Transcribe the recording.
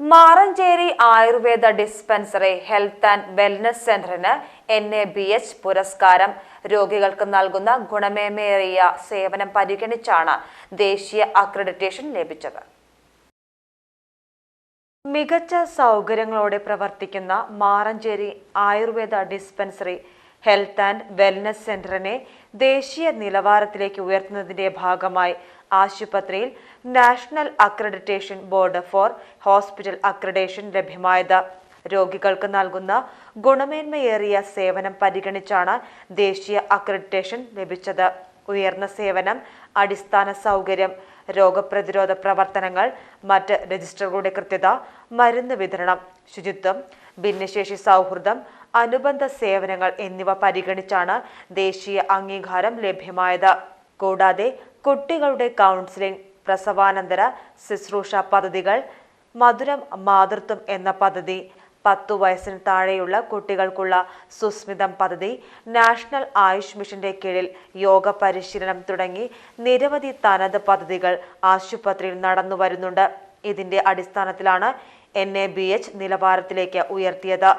Maranchery Ayurveda dispensary health and wellness സെന്ററിന് N A B H പുരസ്കാരം. രോഗികൾക്ക് നൽകുന്ന ഗുണമേന്മയേറിയ സേവനം പരിഗണിച്ചാണ് ദേശീയ അക്രഡിറ്റേഷൻ ലഭിച്ചത്. മികച്ച സൗകര്യങ്ങളോടെ പ്രവർത്തിക്കുന്ന Maranchery Ayurveda dispensary health and wellness സെന്ററിനെ ദേശീയ നിലവാരത്തിലേക്ക് ഉയർത്തുന്നതിന്റെ ഭാഗമായി ആശുപത്രിയിൽ national accreditation board for hospital accreditation ലഭ്യമായത്. രോഗികൾക്ക് നൽകുന്ന ഗുണമേന്മയേറിയ സേവനം പരിഗണിച്ചാണ് ദേശീയ അക്രഡിറ്റേഷൻ ലഭിച്ചത്. ഉയർന്ന സേവനം അടിസ്ഥാന സൗകര്യം രോഗപ്രതിരോധ പ്രവർത്തനങ്ങൾ മറ്റ് രജിസ്റ്ററുകളുടെ കൃത്യത മരുന്ന് വിതരണം ശുചിത്വം ഭിന്നശേഷി സൗഹൃദം അനുബന്ധ സേവനങ്ങൾ എന്നിവ പരിഗണിച്ചാണ് ദേശീയ അംഗീകാരം ലഭ്യമായത്. കൂടാതെ കുട്ടികളുടെ കൗൺസിലിംഗ് പ്രസവാനന്തര ശുശ്രൂഷ പദ്ധതികൾ മധുരം മാതൃത്വം എന്ന പദ്ധതി പത്തു വയസ്സിന് താഴെയുള്ള കുട്ടികൾക്കുള്ള സുസ്മിതം പദ്ധതി നാഷണൽ ആയുഷ് മിഷന്റെ കീഴിൽ യോഗ പരിശീലനം തുടങ്ങി നിരവധി തനത് പദ്ധതികൾ ആശുപത്രിയിൽ നടന്നു വരുന്നുണ്ട്. ഇതിന്റെ അടിസ്ഥാനത്തിലാണ് എൻ എ ബി എച്ച് നിലവാരത്തിലേക്ക് ഉയർത്തിയത്.